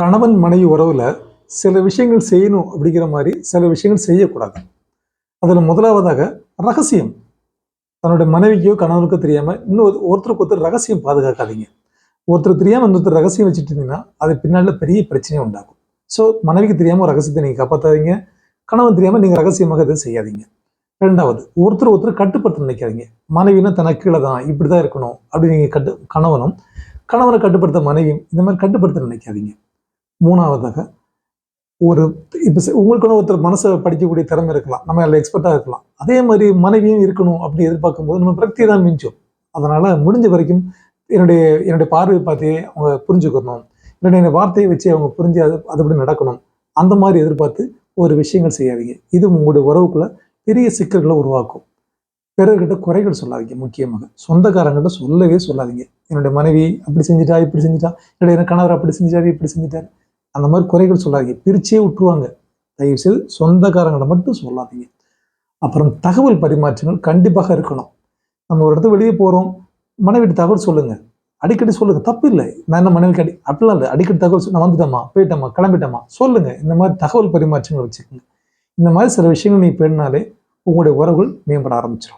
கணவன் மனைவி உறவில் சில விஷயங்கள் செய்யணும் அப்படிங்கிற மாதிரி சில விஷயங்கள் செய்யக்கூடாது. அதில் முதலாவதாக ரகசியம். தன்னுடைய மனைவிக்கோ கணவனுக்கோ தெரியாமல் இன்னொரு ஒருத்தருக்கு ஒருத்தர் ரகசியம் பாதுகாக்காதீங்க. ஒருத்தர் தெரியாமல் இன்னொருத்தர் ரகசியம் வச்சுட்டு இருந்தீங்கன்னா அது பின்னால் பெரிய பிரச்சனையும் உண்டாகும் ஸோ மனைவிக்கு தெரியாமல் ஒரு ரகசியத்தை நீங்கள் காப்பாற்றாதீங்க கணவன் தெரியாமல் நீங்கள் ரகசியமாக எதுவும் செய்யாதீங்க. ரெண்டாவது ஒருத்தர் ஒருத்தர் கட்டுப்படுத்த நினைக்காதீங்க. மனைவினா தனக்கு கீழே தான் இப்படி தான் இருக்கணும் அப்படி நீங்கள் கட்டு கணவனும் கணவனை கட்டுப்படுத்த மனைவியும் இந்த மாதிரி கட்டுப்படுத்த நினைக்காதீங்க. மூணாவதாக ஒரு இப்போ உங்களுக்குன்னு ஒருத்தர் மனசை படிக்கக்கூடிய திறமை இருக்கலாம். நம்ம அதில் எக்ஸ்பர்ட்டாக இருக்கலாம். அதே மாதிரி மனைவியும் இருக்கணும் அப்படி எதிர்பார்க்கும்போது நம்ம பிரக்தி தான் மிஞ்சும். அதனால் முடிஞ்ச வரைக்கும் என்னுடைய என்னுடைய பார்வையை பார்த்தே அவங்க புரிஞ்சுக்கணும். என்னுடைய வார்த்தையை வச்சு அவங்க புரிஞ்சு அது அதுபடி நடக்கணும். அந்த மாதிரி எதிர்பார்த்து ஒரு விஷயங்கள் செய்யாதீங்க. இது உங்களுடைய உறவுக்குள்ளே பெரிய சிக்கல்களை உருவாக்கும். பிறர்கிட்ட குறைகள் சொல்லாதீங்க முக்கியமாக. சொந்தக்காரங்கிட்ட சொல்லவே சொல்லாதீங்க. என்னுடைய மனைவி அப்படி செஞ்சுட்டா இப்படி செஞ்சுட்டா என்னுடைய கணவர் அப்படி செஞ்சுட்டாரு இப்படி செஞ்சுட்டாரு. அந்த மாதிரி குறைகள் சொல்லாதீங்க. பிரிச்சே விட்டுருவாங்க தயவு செய்து சொந்தக்காரங்களை மட்டும் சொல்லாதீங்க. அப்புறம் தகவல் பரிமாற்றங்கள் கண்டிப்பாக இருக்கணும். நம்ம ஒரு இடத்துல வெளியே போகிறோம் மனைவிட்டு தகவல் சொல்லுங்கள் அடிக்கடி சொல்லுங்கள் தப்பு இல்லை. நான் என்ன மனைவிக்கு அடி அப்படிலாம் இல்லை. அடிக்கடி தகவல் சொல்~ நான் வந்துட்டேம்மா போயிட்டேம்மா கிளம்பிட்டேம்மா. சொல்லுங்கள் இந்த மாதிரி தகவல் பரிமாற்றங்கள் வச்சுக்கோங்க. இந்த மாதிரி சில விஷயங்கள் நீ பேடினாலே உங்களுடைய உறவுகள் மேம்பட ஆரம்பிச்சிடும்